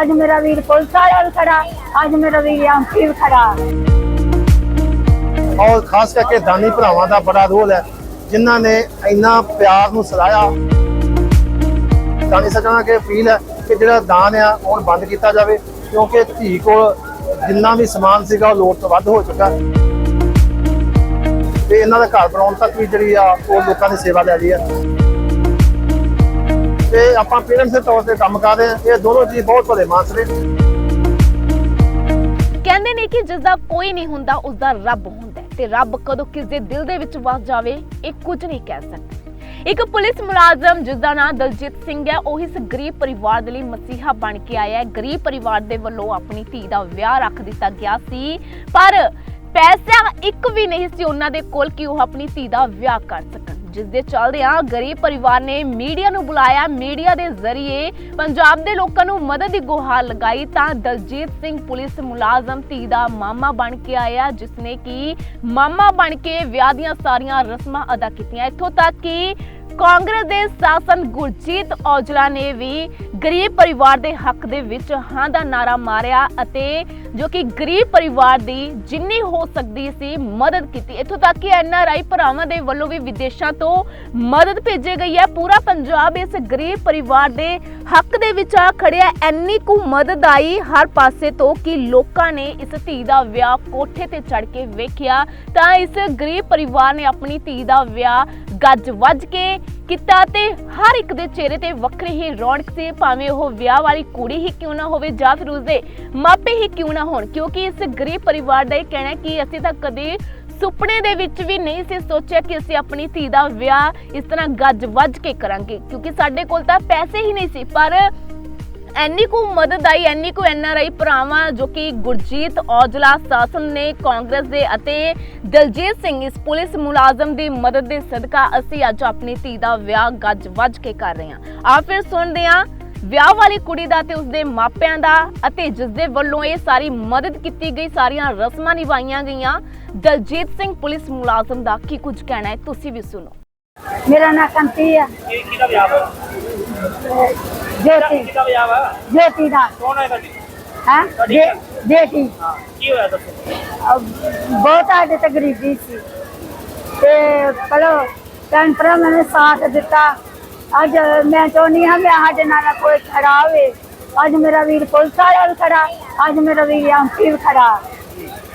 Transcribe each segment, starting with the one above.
ਅੱਜ ਮੇਰਾ ਵੀਰ ਪੁਲਿਸ ਵਾਲਾ ਵੀ ਖੜਾ, ਅੱਜ ਮੇਰਾ ਵੀਰ ਐਮਪੀ ਵੀ ਖੜਾ। ਔਰ ਖਾਸ ਕਰਕੇ ਦਾਨੀ ਭਰਾਵਾਂ ਦਾ ਬੜਾ ਰੋਲ ਹੈ, ਜਿਨ੍ਹਾਂ ਨੇ ਇੰਨਾ ਪਿਆਰ ਨੂੰ ਸਲਾਇਆ ਦਾਨੀ ਸੱਜਣਾ ਕੇ ਅਪੀਲ ਹੈ ਕਿ ਜਿਹੜਾ ਦਾਨ ਆ ਹੁਣ ਬੰਦ ਕੀਤਾ ਜਾਵੇ, ਕਿਉਂਕਿ ਧੀ ਕੋਲ ਜਿੰਨਾ ਵੀ ਸਮਾਨ ਸੀਗਾ, ਉਹ ਲੋੜ ਤੋਂ ਵੱਧ ਹੋ ਚੁੱਕਾ ਤੇ ਇਹਨਾਂ ਦਾ ਘਰ ਬਣਾਉਣ ਤੱਕ ਵੀ ਜਿਹੜੀ ਆ, ਉਹ ਲੋਕਾਂ ਦੀ ਸੇਵਾ ਲੈ ਲਈ ਆ ਤੇ ਆਪਾਂ ਪੇਰੈਂਟਸ ਦੇ ਤੌਰ ਤੇ ਕੰਮ ਕਰ ਰਹੇ ਆ ਇਹ ਦੋਨੋਂ ਜੀ ਬਹੁਤ ਭਲੇ ਮਾਨਸ ਨੇ। ਕਹਿੰਦੇ ਨੇ ਕਿ ਜਿਸ ਦਾ ਕੋਈ ਨਹੀਂ ਹੁੰਦਾ ਉਸ ਦਾ ਰੱਬ ਹੁੰਦਾ ਹੈ। ਤੇ ਰੱਬ ਕਦੋਂ ਕਿਸ ਦੇ ਦਿਲ ਦੇ ਵਿੱਚ ਵਸ ਜਾਵੇ, ਇਹ ਕੁਝ ਨਹੀਂ ਕਹਿ ਸਕਦਾ। ਇੱਕ ਪੁਲਿਸ ਮੁਲਾਜ਼ਮ ਜਿਸ ਦਾ ਨਾਮ ਦਲਜੀਤ ਸਿੰਘ ਹੈ, ਉਹ ਇਸ ਗਰੀਬ ਪਰਿਵਾਰ ਦੇ ਲਈ ਮਸੀਹਾ ਬਣ ਕੇ ਆਇਆ ਹੈ। ਗਰੀਬ ਪਰਿਵਾਰ ਦੇ ਵੱਲੋਂ ਆਪਣੀ ਧੀ ਦਾ ਵਿਆਹ ਰੱਖ ਦਿੱਤਾ ਗਿਆ ਸੀ। ਪਰ ਪੈਸਾ ਇੱਕ ਵੀ ਨਹੀਂ ਸੀ ਉਹਨਾਂ ਦੇ ਕੋਲ ਕਿ ਉਹ ਆਪਣੀ ਧੀ ਦਾ ਵਿਆਹ ਕਰ ਸਕਣ। ਜਿਸ ਦੇ ਚੱਲਦਿਆਂ ਗਰੀਬ ਪਰਿਵਾਰ ਨੇ ਮੀਡੀਆ ਨੂੰ ਬੁਲਾਇਆ। ਮੀਡੀਆ ਦੇ ਜ਼ਰੀਏ ਪੰਜਾਬ ਦੇ ਲੋਕਾਂ ਨੂੰ ਮਦਦ ਦੀ ਗੁਹਾਰ ਲਗਾਈ ਤਾਂ ਦਲਜੀਤ ਸਿੰਘ ਪੁਲਿਸ ਮੁਲਾਜ਼ਮ ਧੀ ਦਾ ਮਾਮਾ ਬਣ ਕੇ ਆਇਆ ਜਿਸ ਨੇ ਕਿ ਮਾਮਾ ਬਣ ਕੇ ਵਿਆਹ ਦੀਆਂ ਸਾਰੀਆਂ ਰਸਮਾਂ ਅਦਾ ਕੀਤੀਆਂ। ਇੱਥੋਂ ਤੱਕ ਕਿ ਕਾਂਗਰਸ ਦੇ ਸਾਸਨ ਗੁਰਜੀਤ ਔਜਲਾ ਨੇ ਵੀ ਗਰੀਬ ਪਰਿਵਾਰ ਦੇ ਹੱਕ ਦੇ ਵਿੱਚ ਹਾਂ ਦਾ ਨਾਰਾ ਮਾਰਿਆ ਅਤੇ ਜੋ ਕਿ ਗਰੀਬ ਪਰਿਵਾਰ ਦੀ ਜਿੰਨੀ ਹੋ ਸਕਦੀ ਸੀ ਮਦਦ ਕੀਤੀ। ਇੱਥੋਂ ਤੱਕ ਕਿ ਐਨਆਰਆਈ ਭਰਾਵਾਂ ਦੇ ਵੱਲੋਂ ਵੀ ਵਿਦੇਸ਼ਾਂ ਤੋਂ ਮਦਦ ਭੇਜੀ ਗਈ ਹੈ। ਪੂਰਾ ਪੰਜਾਬ ਇਸ ਗਰੀਬ ਪਰਿਵਾਰ ਦੇ ਹੱਕ ਦੇ ਵਿੱਚ ਆ ਖੜਿਆ। ਐਨੀ ਕੁ ਮਦਦ ਆਈ ਹਰ ਪਾਸੇ ਤੋਂ ਕਿ ਲੋਕਾਂ ਨੇ ਇਸ ਧੀ ਦਾ ਵਿਆਹ ਕੋਠੇ ਤੇ ਚੜ ਕੇ ਵੇਖਿਆ ਤਾਂ ਇਸ ਗਰੀਬ ਪਰਿਵਾਰ ਨੇ ਆਪਣੀ ਧੀ ਦਾ ਵਿਆਹ ਗੱਜ ਵੱਜ ਕੇ ਕੀਤਾ ਤੇ ਹਰ ਇੱਕ ਦੇ ਚਿਹਰੇ ਤੇ ਵੱਖਰੀ ਹੀ ਰੌਣਕ ਸੀ, ਭਾਵੇਂ ਉਹ ਵਿਆਹ ਵਾਲੀ ਕੁੜੀ ਹੀ ਕਿਉਂ ਨਾ ਹੋਵੇ ਜਾਂ ਫਿਰ ਉਸਦੇ ਮਾਪੇ ਹੀ ਕਿਉਂ ਨਾ ਹੋਣ। ਕਿਉਂਕਿ ਇਸ ਗਰੀਬ ਪਰਿਵਾਰ ਦਾ ਇਹ ਕਹਿਣਾ ਹੈ ਕਿ ਅਸੀਂ ਤਾਂ ਕਦੇ ਸੁਪਨੇ ਦੇ ਵਿੱਚ ਵੀ ਨਹੀਂ ਸੀ ਸੋਚਿਆ ਕਿ ਅਸੀਂ ਆਪਣੀ ਧੀ ਦਾ ਵਿਆਹ ਇਸ ਤਰ੍ਹਾਂ ਗੱਜ ਵੱਜ ਕੇ ਕਰਾਂਗੇ। ਕਿਉਂਕਿ ਸਾਡੇ ਕੋਲ ਤਾਂ ਪੈਸੇ ਹੀ ਨਹੀਂ ਸੀ, ਪਰ ਐਨੀ ਕੁ ਮਦਦ ਆਈ ਐਨੀ ਕੁ ਐਨਆਰਆਈ ਭਰਾਵਾਂ ਜੋ ਕਿ ਗੁਰਜੀਤ ਔਜਲਾ ਸਾਸਨ ਨੇ ਕਾਂਗਰਸ ਦੇ ਅਤੇ ਦਲਜੀਤ ਸਿੰਘ ਇਸ ਪੁਲਿਸ ਮੁਲਾਜ਼ਮ ਦੀ ਮਦਦ ਦੇ ਸਦਕਾ ਅਸੀਂ ਅੱਜ ਆਪਣੀ ਧੀ ਦਾ ਵਿਆਹ ਗੱਜ ਵੱਜ ਕੇ ਕਰ ਰਹੇ ਹਾਂ। ਆ ਫਿਰ ਸੁਣਦੇ ਹਾਂ ਵਿਆਹ ਵਾਲੀ ਕੁੜੀ ਦਾ ਤੇ ਉਸਦੇ ਮਾਪਿਆਂ ਦਾ ਅਤੇ ਜਿਸ ਦੇ ਵੱਲੋਂ ਇਹ ਸਾਰੀ ਮਦਦ ਕੀਤੀ ਗਈ ਸਾਰੀਆਂ ਰਸਮਾਂ ਨਿਭਾਈਆਂ ਗਈਆਂ। ਦਲਜੀਤ ਸਿੰਘ ਪੁਲਿਸ ਮੁਲਾਜ਼ਮ ਦਾ ਕੀ ਕੁਝ ਕਹਿਣਾ ਹੈ ਤੁਸੀਂ ਵੀ ਸੁਣੋ। ਮੇਰਾ ਨਾਂ ਕੰਤੀ ਆ। ਇਹ ਕਿਹਦਾ ਵਿਆਹ ਵਾ ਜੋਤੀ ਕਿਹਦਾ ਵਿਆਹ ਵਾ ਜੋਤੀ ਦਾ ਕੌਣ ਹੈ ਤੁਹਾਡੀ ਹੈ ਬੇਟੀ ਹਾਂ ਕੀ ਹੋਇਆ ਦੱਸੋ ਅਹ ਬਹੁਤ ਸਾਡੇ ਤੇ ਗਰੀਬੀ ਸੀ ਤੇ ਚਲੋ ਭੈਣ ਭਰਾਵਾਂ ਨੇ ਸਾਥ ਦਿੱਤਾ ਅੱਜ ਮੈਂ ਚਾਹੁੰਦੀ ਹਾਂ ਮੈਂ ਸਾਡੇ ਨਾਲ ਕੋਈ ਖੜਾ ਹੋਵੇ ਅੱਜ ਮੇਰਾ ਵੀਰ ਪੁਲਿਸ ਵਾਲਾ ਵੀ ਖੜਾ ਅੱਜ ਮੇਰਾ ਵੀਰ ਐਮਪੀ ਵੀ ਖੜਾ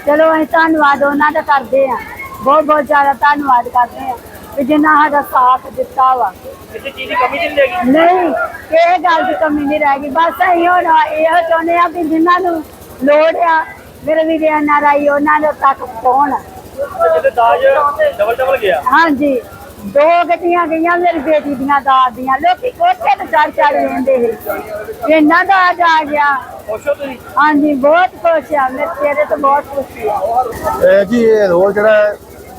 ਚਲੋ ਅਸੀਂ ਧੰਨਵਾਦ ਉਹਨਾਂ ਦਾ ਕਰਦੇ ਹਾਂ ਬਹੁਤ ਬਹੁਤ ਜ਼ਿਆਦਾ ਧੰਨਵਾਦ ਕਰਦੇ ਹਾਂ ਕਿ ਜਿਨ੍ਹਾਂ ਸਾਡਾ ਸਾਥ ਦਿੱਤਾ ਵਾ। ਕਿਸੇ ਚੀਜ਼ ਦੀ ਕਮੀ ਨਹੀਂ ਲੱਗੀ ਨਹੀਂ ਇਹ ਗੱਲ ਦੀ ਕਮੀ ਨਹੀਂ ਰਹਿ ਗਈ। ਬਸ ਅਸੀਂ ਹੁਣ ਇਹੋ ਚਾਹੁੰਦੇ ਆ ਕਿ ਜਿਨ੍ਹਾਂ ਨੂੰ ਲੋੜ ਆ ਮੇਰੇ ਵੀਰ ਐਨਆਰਆਈ ਉਹਨਾਂ ਦੇ ਤੱਕ ਪਹੁੰਚ। ਜਿਹਦੇ ਦਾਜ ਡਬਲ ਡਬਲ ਗਿਆ। ਹਾਂਜੀ। ਦੋ ਗੱਡੀਆਂ ਗਈਆਂ ਮੇਰੀ ਬੇਟੀ ਦੀਆਂ ਦਾਦ ਦੀਆਂ। ਲੋਕੀ ਕੋਠੇ ਤੇ ਚੜ ਚੜ ਲੈਂਦੇ ਸੀ। ਇੰਨਾ ਦਾਜ ਆ ਗਿਆ। ਖੁਸ਼ ਹੋ ਤੁਸੀਂ? ਹਾਂਜੀ ਬਹੁਤ ਖੁਸ਼ ਆ। ਮੇਰੇ ਚਿਹਰੇ ਤੇ ਬਹੁਤ ਖੁਸ਼ੀ ਆ। ਇਹ ਜੀ ਇਹ ਰੋਲ ਜਿਹੜਾ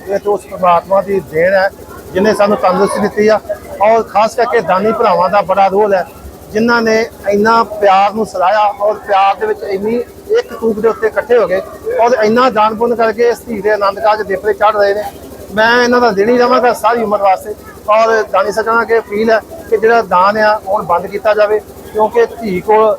ਇਹ ਤੋਂ ਉਸ ਪਰਮਾਤਮਾ ਦੀ ਦੇਣ ਹੈ, ਜਿਨੇ ਸਾਨੂੰ ਤੰਦਰੁਸਤੀ ਦਿੱਤੀ ਆ। ਔਰ ਖਾਸ ਕਰਕੇ ਦਾਨੀ ਭਰਾਵਾਂ ਦਾ ਬੜਾ ਰੋਲ ਹੈ, ਜਿਨ੍ਹਾਂ ਨੇ ਇੰਨਾ ਪਿਆਰ ਨੂੰ ਸਲਾਇਆ ਔਰ ਪਿਆਰ ਦੇ ਵਿੱਚ ਇੰਨੀ ਇੱਕ ਤੂਕ ਦੇ ਉੱਤੇ ਇਕੱਠੇ ਹੋ ਗਏ ਔਰ ਇੰਨਾ ਦਾਨ ਪੁੰਨ ਕਰਕੇ ਇਸ ਧੀ ਦੇ ਆਨੰਦ ਕਾਜ ਦੇਪਰੇ ਚੜ ਰਹੇ ਨੇ। ਮੈਂ ਇਹਨਾਂ ਦਾ ਦੇਣੀ ਰਵਾਂਗਾ ਸਾਰੀ ਉਮਰ ਵਾਸਤੇ। ਔਰ ਦਾਨੀ ਸੱਜਣਾ ਕੇ ਅਪੀਲ ਹੈ ਕਿ ਜਿਹੜਾ ਦਾਨ ਆ ਹੁਣ ਬੰਦ ਕੀਤਾ ਜਾਵੇ, ਕਿਉਂਕਿ ਧੀ ਕੋਲ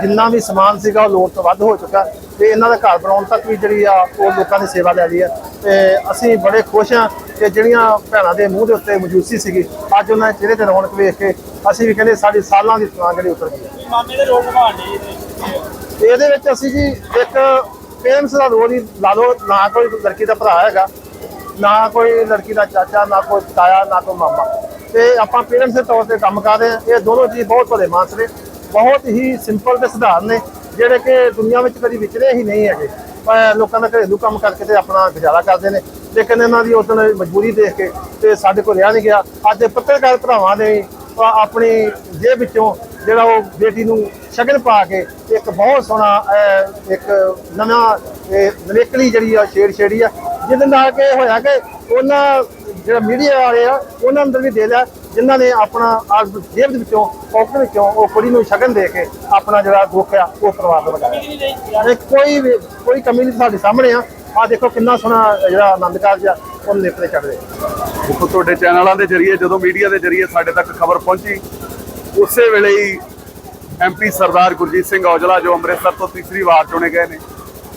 ਜਿੰਨਾ ਵੀ ਸਮਾਨ ਸੀਗਾ, ਉਹ ਲੋੜ ਤੋਂ ਵੱਧ ਹੋ ਚੁੱਕਾ। ਤੇ ਇਹਨਾਂ ਦਾ ਘਰ ਬਣਾਉਣ ਤੱਕ ਵੀ ਜਿਹੜੀ ਆ, ਉਹ ਲੋਕਾਂ ਦੀ ਸੇਵਾ ਲੈ ਰਹੀ ਹੈ। ਤੇ ਅਸੀਂ ਬੜੇ ਖੁਸ਼ ਹਾਂ ਕਿ ਜਿਹੜੀਆਂ ਭੈਣਾਂ ਦੇ ਮੂੰਹ ਦੇ ਉੱਤੇ ਮੌਜੂਦਗੀ ਸੀਗੀ ਅੱਜ ਉਹਨਾਂ ਦੇ ਚਿਹਰੇ ਤੇ ਰੌਣਕ ਵੇਖ ਕੇ ਅਸੀਂ ਵੀ ਕਹਿੰਦੇ ਸਾਡੀ ਸਾਲਾਂ ਦੀ ਥਕਾਨ ਜਿਹੜੀ ਉਤਰ ਗਈ। ਮਾਮੇ ਦੇ ਦੇ ਇਹਦੇ ਤੇ ਇਹਦੇ ਵਿੱਚ ਅਸੀਂ ਜੀ ਇੱਕ ਪੇਰੈਂਟਸ ਦਾ ਰੋਲ ਹੀ ਲਾ ਲਓ ਨਾ ਕੋਈ ਲੜਕੀ ਦਾ ਭਰਾ ਹੈਗਾ ਨਾ ਕੋਈ ਲੜਕੀ ਦਾ ਚਾਚਾ ਨਾ ਕੋਈ ਤਾਇਆ ਨਾ ਕੋਈ ਮਾਮਾ। ਤੇ ਆਪਾਂ ਪੇਰੈਂਟਸ ਦੇ ਤੌਰ ਤੇ ਕੰਮ ਕਰ ਰਹੇ ਹਾਂ। ਇਹ ਦੋਨੋਂ ਜੀ ਬਹੁਤ ਭਲੇ ਮਾਨਸ ਨੇ ਬਹੁਤ ਹੀ ਸਿੰਪਲ ਤੇ ਸਧਾਰਨ ਨੇ ਜਿਹੜੇ ਕਿ ਦੁਨੀਆ ਵਿੱਚ ਕਦੀ ਵਿਚਰੇ ਹੀ ਨਹੀਂ ਹੈਗੇ। ਲੋਕਾਂ ਦਾ ਘਰੇਲੂ ਕੰਮ ਕਰਕੇ ਤੇ ਆਪਣਾ ਗੁਜ਼ਾਰਾ ਕਰਦੇ ਨੇ। ਲੇਕਿਨ ਇਹਨਾਂ ਦੀ ਉਦੋਂ ਮਜਬੂਰੀ ਦੇਖ ਕੇ ਤੇ ਸਾਡੇ ਕੋਲ ਰਿਹਾ ਨਹੀਂ ਗਿਆ। ਅੱਜ ਪੱਤਰਕਾਰ ਭਰਾਵਾਂ ਨੇ ਆਪਣੀ ਜੇਬ ਵਿੱਚੋਂ ਜਿਹੜਾ ਉਹ ਬੇਟੀ ਨੂੰ ਸ਼ਗਨ ਪਾ ਕੇ ਇੱਕ ਬਹੁਤ ਸੋਹਣਾ ਇੱਕ ਨਵਾਂ, ਇਹ ਨਵੇਕਲੀ ਜਿਹੜੀ ਆ ਛੇੜ ਛੇੜੀ ਆ। ਜਿਹਦੇ ਨਾਲ ਕਿ ਇਹ ਹੋਇਆ ਕਿ ਉਹਨਾਂ ਜਿਹੜਾ ਮੀਡੀਆ ਵਾਲੇ ਆ, ਉਹਨਾਂ ਅੰਦਰ ਵੀ ਦੇ ਲਿਆ। ਜਿਨ੍ਹਾਂ ਨੇ ਆਪਣਾ ਆਪ ਜੇਬ ਦੇ ਵਿੱਚੋਂ ਪੌਕਟ ਵਿੱਚੋਂ ਉਹ ਕੁੜੀ ਨੂੰ ਸ਼ਗਨ ਦੇ ਕੇ ਆਪਣਾ ਜਿਹੜਾ ਦੁੱਖ ਆ ਉਹ ਪਰਿਵਾਰ ਦਾ ਵਟਾਇਆ ਇਹ ਕੋਈ ਕੋਈ ਕਮੀ ਨਹੀਂ ਸਾਡੇ ਸਾਹਮਣੇ ਆ। ਆ ਦੇਖੋ ਕਿੰਨਾ ਸੋਹਣਾ ਜਿਹੜਾ ਆਨੰਦ ਕਾਰਜ ਆ, ਉਹ ਨੇਪਰੇ ਚੜ੍ਹਦੇ ਦੇਖੋ, ਤੁਹਾਡੇ ਚੈਨਲਾਂ ਦੇ ਜ਼ਰੀਏ, ਜਦੋਂ ਮੀਡੀਆ ਦੇ ਜ਼ਰੀਏ ਸਾਡੇ ਤੱਕ ਖਬਰ ਪਹੁੰਚੀ, ਉਸੇ ਵੇਲੇ ਹੀ ਐਮਪੀ ਸਰਦਾਰ ਗੁਰਜੀਤ ਸਿੰਘ ਔਜਲਾ, ਜੋ ਅੰਮ੍ਰਿਤਸਰ ਤੋਂ ਤੀਸਰੀ ਵਾਰ ਚੁਣੇ ਗਏ ਨੇ,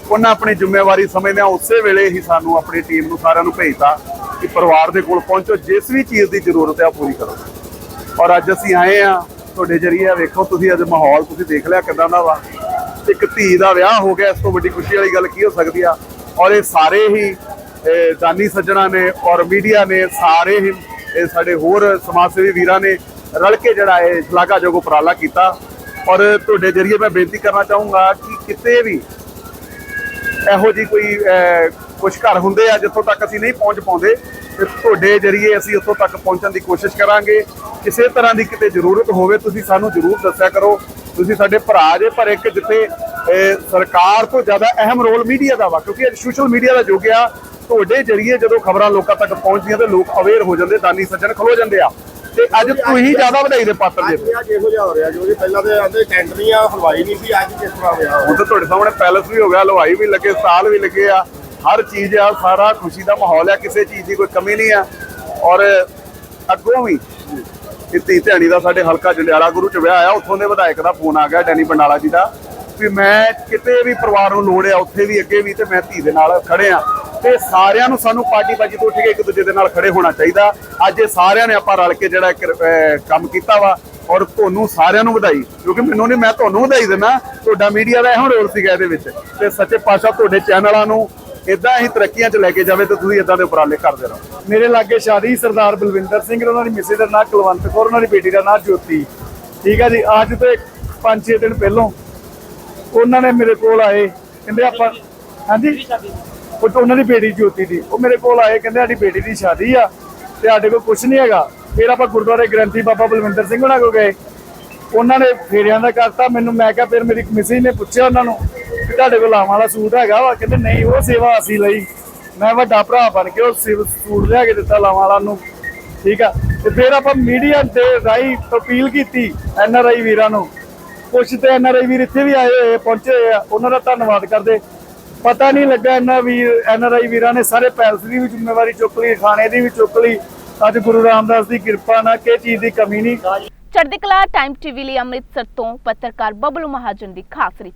ਉਹਨਾਂ ਆਪਣੀ ਜ਼ਿੰਮੇਵਾਰੀ ਸਮਝਦਿਆਂ ਉਸੇ ਵੇਲੇ ਹੀ ਸਾਨੂੰ ਆਪਣੀ ਟੀਮ ਨੂੰ ਸਾਰਿਆਂ ਨੂੰ ਭੇਜਤਾ। ਕਿ ਪਰਿਵਾਰ ਦੇ ਕੋਲ ਪਹੁੰਚੋ, ਜਿਸ ਵੀ ਚੀਜ਼ ਦੀ ਜ਼ਰੂਰਤ ਹੈ ਉਹ ਪੂਰੀ ਕਰੋ। ਔਰ ਅੱਜ ਅਸੀਂ ਆਏ ਆ ਤੁਹਾਡੇ ਜਰੀਏ ਵੇਖੋ ਤੁਸੀਂ ਅੱਜ ਮਾਹੌਲ, ਤੁਸੀਂ ਦੇਖ ਲਿਆ ਕਿਦਾਂ ਦਾ ਵਾ। ਇੱਕ ਧੀ ਦਾ ਵਿਆਹ ਹੋ ਗਿਆ, ਇਸ ਤੋਂ ਵੱਡੀ ਖੁਸ਼ੀ ਵਾਲੀ ਗੱਲ ਕੀ ਹੋ ਸਕਦੀ ਆ? ਔਰ ਇਹ ਸਾਰੇ ਹੀ, ਇਹ ਦਾਨੀ ਸੱਜਣਾ ਨੇ ਔਰ ਮੀਡੀਆ ਨੇ ਸਾਰੇ ਹੀ, ਇਹ ਸਾਡੇ ਹੋਰ ਸਮਾਜ ਸੇਵੀ ਵੀਰਾਂ ਨੇ ਰਲ ਕੇ ਜਿਹੜਾ ਇਹ ਸ਼ਲਾਘਾਯੋਗ ਉਪਰਾਲਾ ਕੀਤਾ। ਔਰ ਤੁਹਾਡੇ ਜਰੀਏ ਮੈਂ ਬੇਨਤੀ ਕਰਨਾ ਚਾਹੂੰਗਾ ਕਿ ਕਿਤੇ ਵੀ ਇਹੋ ਜੀ ਕੋਈ ਕੁਝ ਘਰ ਹੁੰਦੇ ਆ ਜਿੱਥੋਂ ਤੱਕ ਅਸੀਂ ਨਹੀਂ ਪਹੁੰਚ ਪਾਉਂਦੇ ਤੇ ਤੁਹਾਡੇ ਜਰੀਏ ਅਸੀਂ ਉੱਥੋਂ ਤੱਕ ਪਹੁੰਚਣ ਦੀ ਕੋਸ਼ਿਸ਼ ਕਰਾਂਗੇ। ਕਿਸੇ ਤਰ੍ਹਾਂ ਦੀ ਕਿਤੇ ਜ਼ਰੂਰਤ ਹੋਵੇ ਤੁਸੀਂ ਸਾਨੂੰ ਜ਼ਰੂਰ ਦੱਸਿਆ ਕਰੋ। ਤੁਸੀਂ ਸਾਡੇ ਭਰਾ ਜੇ ਪਰ ਇੱਕ ਜਿੱਥੇ ਸਰਕਾਰ ਤੋਂ ਜ਼ਿਆਦਾ ਅਹਿਮ ਰੋਲ ਮੀਡੀਆ ਦਾ ਵਾ ਕਿਉਂਕਿ ਅੱਜ ਸੋਸ਼ਲ ਮੀਡੀਆ ਦਾ ਯੁੱਗ ਆ ਤੁਹਾਡੇ ਜਰੀਏ ਜਦੋਂ ਖਬਰਾਂ ਲੋਕਾਂ ਤੱਕ ਪਹੁੰਚਦੀਆਂ ਤੇ ਲੋਕ ਅਵੇਅਰ ਹੋ ਜਾਂਦੇ ਦਾਨੀ ਸੱਜਣ ਖਲੋ ਜਾਂਦੇ ਆ। ਤੇ ਅੱਜ ਤੁਸੀਂ ਜ਼ਿਆਦਾ ਵਧਾਈ ਦੇ ਪਾਤਰ ਜੇ। ਅੱਜ ਇਹੋ ਜਿਹਾ ਹੋ ਰਿਹਾ ਜੋ ਜੀ ਪਹਿਲਾਂ ਤੇ ਆਂਦੇ ਟੈਂਟਰੀਆਂ ਹਲਵਾਈ ਨਹੀਂ ਸੀ ਅੱਜ ਕਿਸ ਤਰ੍ਹਾਂ ਹੋਇਆ? ਹੁਣ ਤਾਂ ਤੁਹਾਡੇ ਸਾਹਮਣੇ ਪੈਲਸ ਵੀ ਹੋ ਗਿਆ ਹਲਵਾਈ ਵੀ ਲੱਗੇ ਸਾਲ ਵੀ ਲੱਗੇ ਆ। ਹਰ ਚੀਜ਼ ਆ, ਸਾਰਾ ਖੁਸ਼ੀ ਦਾ ਮਾਹੌਲ ਆ, ਕਿਸੇ ਚੀਜ਼ ਦੀ ਕੋਈ ਕਮੀ ਨਹੀਂ ਆ। ਔਰ ਅੱਗੋਂ ਵੀ ਇਹ ਧਿਆਣੀ ਦਾ ਸਾਡੇ ਹਲਕਾ ਜੰਡਿਆਲਾ ਗੁਰੂ ਚ ਵਿਆਹ ਆ, ਉੱਥੋਂ ਦੇ ਵਿਧਾਇਕ ਦਾ ਫੋਨ ਆ ਗਿਆ, ਡੈਨੀ ਬੰਡਾਲਾ ਜੀ ਦਾ, ਵੀ ਮੈਂ ਕਿਤੇ ਵੀ ਪਰਿਵਾਰ ਨੂੰ ਲੋੜ ਆ, ਉੱਥੇ ਵੀ ਅੱਗੇ ਵੀ ਤੇ ਮੈਂ ਧੀ ਦੇ ਨਾਲ ਖੜੇ ਆ। ਤੇ ਸਾਰਿਆਂ ਨੂੰ ਸਾਨੂੰ ਪਾਰਟੀ ਬਾਜੀ ਤੋਂ ਉੱਠ ਕੇ ਇੱਕ ਦੂਜੇ ਦੇ ਨਾਲ ਖੜੇ ਹੋਣਾ ਚਾਹੀਦਾ। ਅੱਜ ਇਹ ਸਾਰਿਆਂ ਨੇ ਆਪਾਂ ਰਲ ਕੇ ਜਿਹੜਾ ਕੰਮ ਕੀਤਾ ਵਾ, ਔਰ ਤੁਹਾਨੂੰ ਸਾਰਿਆਂ ਨੂੰ ਵਧਾਈ, ਕਿਉਂਕਿ ਮੈਨੂੰ ਨਹੀਂ ਮੈਂ ਤੁਹਾਨੂੰ ਵਧਾਈ ਦਿੰਦਾ, ਤੁਹਾਡਾ ਮੀਡੀਆ ਦਾ ਇਹੋ ਰੋਲ ਸੀਗਾ ਇਹਦੇ ਵਿੱਚ। ਤੇ ਸੱਚੇ ਪਾਤਸ਼ਾਹ ਤੁਹਾਡੇ ਚੈਨਲਾਂ ਨੂੰ ਇਦਾਂ ਹੀ ਤਰੱਕੀਆਂ 'ਚ ਲੈ ਕੇ ਜਾਵੇ ਤੇ ਤੁਸੀਂ ਇਦਾਂ ਦੇ ਉਪਰਾਲੇ ਕਰਦੇ ਰਹੋ। ਮੇਰੇ ਲਾਗੇ ਸ਼ਾਦੀ ਸਰਦਾਰ ਬਲਵਿੰਦਰ ਸਿੰਘ ਉਹਨਾਂ ਦੀ ਮਿਸੇ ਦਾ ਨਾਂ, ਕੁਲਵੰਤ ਕੌਰ ਉਹਨਾਂ ਦੀ ਬੇਟੀ ਦਾ ਨਾਂ, ਜੋਤੀ। ਠੀਕ ਹੈ ਜੀ, ਅੱਜ ਤੋਂ 5-6 ਦਿਨ ਪਹਿਲਾਂ ਉਹਨਾਂ ਨੇ ਮੇਰੇ ਕੋਲ ਆਏ। ਕਹਿੰਦੇ ਆਪਾਂ ਹਾਂਜੀ? ਉਹ ਉਹਨਾਂ ਦੀ ਬੇਟੀ ਜੋਤੀ ਦੀ। ਉਹ ਮੇਰੇ ਕੋਲ ਆਏ, ਕਹਿੰਦੇ ਸਾਡੀ ਬੇਟੀ ਦੀ ਸ਼ਾਦੀ ਆ ਤੇ ਸਾਡੇ ਕੋਲ ਕੁਝ ਨਹੀਂ ਹੈਗਾ। ਫਿਰ ਆਪਾਂ ਗੁਰਦੁਆਰੇ ਗ੍ਰੰਥੀ ਬਾਬਾ ਬਲਵਿੰਦਰ ਸਿੰਘ ਉਹਨਾਂ ਕੋਲ ਗਏ। ਉਹਨਾਂ ਨੇ ਫੇਰਿਆਂ ਦਾ ਕਰਤਾ, ਮੈਨੂੰ ਮੈਂ ਕਿਹਾ ਫਿਰ ਮੇਰੀ ਮਿਸੀ ਨੇ ਪੁੱਛਿਆ ਉਹਨਾਂ ਨੂੰ। ਕਿ ਤੁਹਾਡੇ ਕੋਲ ਲਾਵਾਂ ਵਾਲਾ ਸੂਟ ਹੈਗਾ ਵਾ, ਕਹਿੰਦੇ ਨਹੀਂ, ਉਹ ਸੇਵਾ ਅਸੀਂ ਲਈ। ਮੈਂ ਵੱਡਾ ਭਰਾ ਬਣ ਕੇ ਉਹ ਸੂਟ ਲਿਆ ਕੇ ਦਿੱਤਾ ਲਾਵਾਂ ਵਾਲਾ ਨੂੰ। ਠੀਕ ਆ? ਤੇ ਫਿਰ ਆਪਾਂ ਮੀਡੀਆ ਦੇ ਰਾਹੀਂ ਅਪੀਲ ਕੀਤੀ ਐਨ ਆਰ ਆਈ ਵੀਰਾਂ ਨੂੰ। ਕੁਛ ਤੇ ਐਨ ਆਰ ਆਈ ਵੀਰ ਇੱਥੇ ਵੀ ਆਏ ਹੋਏ, ਪਹੁੰਚੇ ਆ, ਉਹਨਾਂ ਦਾ ਧੰਨਵਾਦ ਕਰਦੇ। ਪਤਾ ਨਹੀਂ ਲੱਗਾ ਐਨ ਵੀਰ, ਐਨ ਆਰ ਆਈ ਵੀਰਾਂ ਨੇ ਸਾਰੇ ਪੈਲਸ ਦੀ ਵੀ ਜ਼ਿੰਮੇਵਾਰੀ ਚੁੱਕ ਲਈ ਖਾਣੇ ਦੀ ਵੀ ਚੁੱਕ ਲਈ। ਅੱਜ ਗੁਰੂ ਰਾਮਦਾਸ ਦੀ ਕਿਰਪਾ ਨਾਲ ਕਿਸੇ ਚੀਜ਼ ਦੀ ਕਮੀ ਨਹੀਂ। ਚੜ੍ਹਦੀ ਕਲਾ ਟਾਈਮ ਟੀਵੀ ਲਈ ਅੰਮ੍ਰਿਤਸਰ ਤੋਂ ਪੱਤਰਕਾਰ ਬਬਲੂ ਮਹਾਜਨ ਦੀ ਖਾਸ ਰਿਪੋਰਟ।